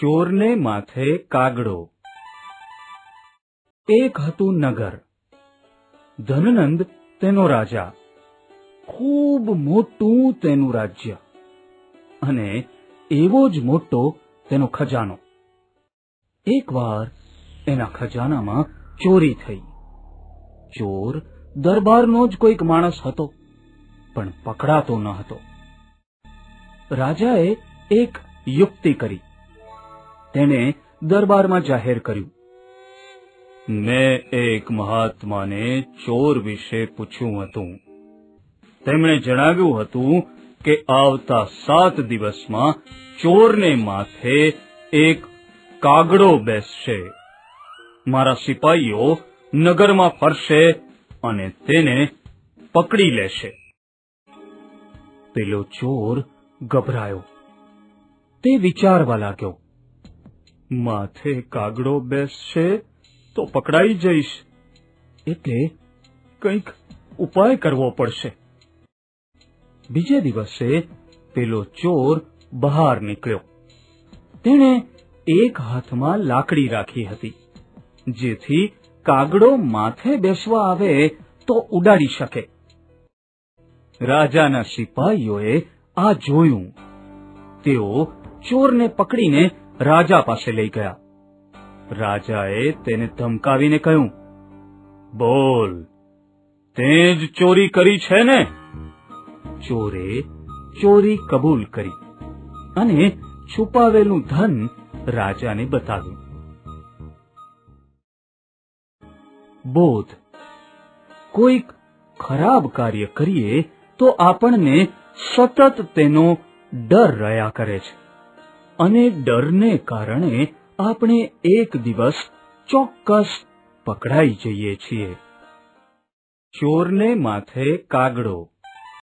ચોરને માથે કાગડો. એક હતું નગર. ધનનંદ તેનો રાજા. ખૂબ મોટું તેનું રાજ્ય. અને એવો જ મોટો તેનો ખજાનો. એકવાર એના ખજાનામાં ચોરી થઈ. ચોર દરબારનો જ કોઈક માણસ હતો, પણ પકડાતો ન હતો. રાજાએ એક યુક્તિ કરી. તેણે દરબારમાં જાહેર કર્યું. મેં એક મહાત્માને ચોર વિશે પૂછ્યું હતું. તેમણે જણાવ્યું હતું કે આવતા સાત દિવસમાં ચોરને માથે એક કાગડો બેસશે. મારા સિપાહીઓ નગરમાં ફરશે અને તેને પકડી લેશે. પેલો ચોર ગભરાયો. તે વિચારવા લાગ્યો. માથે કાગડો બેસશે તો પકડાઈ જઈશ. એટલે કંઈક ઉપાય કરવો પડશે. બીજે દિવસે પેલો ચોર બહાર નીકળ્યો. તેણે એક હાથમાં લાકડી રાખી હતી, જેથી કાગડો માથે બેસવા આવે તો ઉડાડી શકે. રાજાના સિપાહીઓએ આ જોયું. તેઓ ચોરને પકડીને રાજા પાસે લઈ ગયા. રાજાએ તેને ધમકાવીને કહ્યું, બોલ, તે જ ચોરી કરી છે ને? ચોરે ચોરી કબૂલ કરી અને છુપાવેલું ધન રાજાને બતાવ્યું. બોધ, કોઈક ખરાબ કાર્ય કરીએ તો આપણને સતત તેનો ડર રહ્યા કરે છે. અને ડરને કારણે આપણે એક દિવસ ચોક્કસ પકડાઈ જઈએ છીએ. ચોરને માથે કાગડો.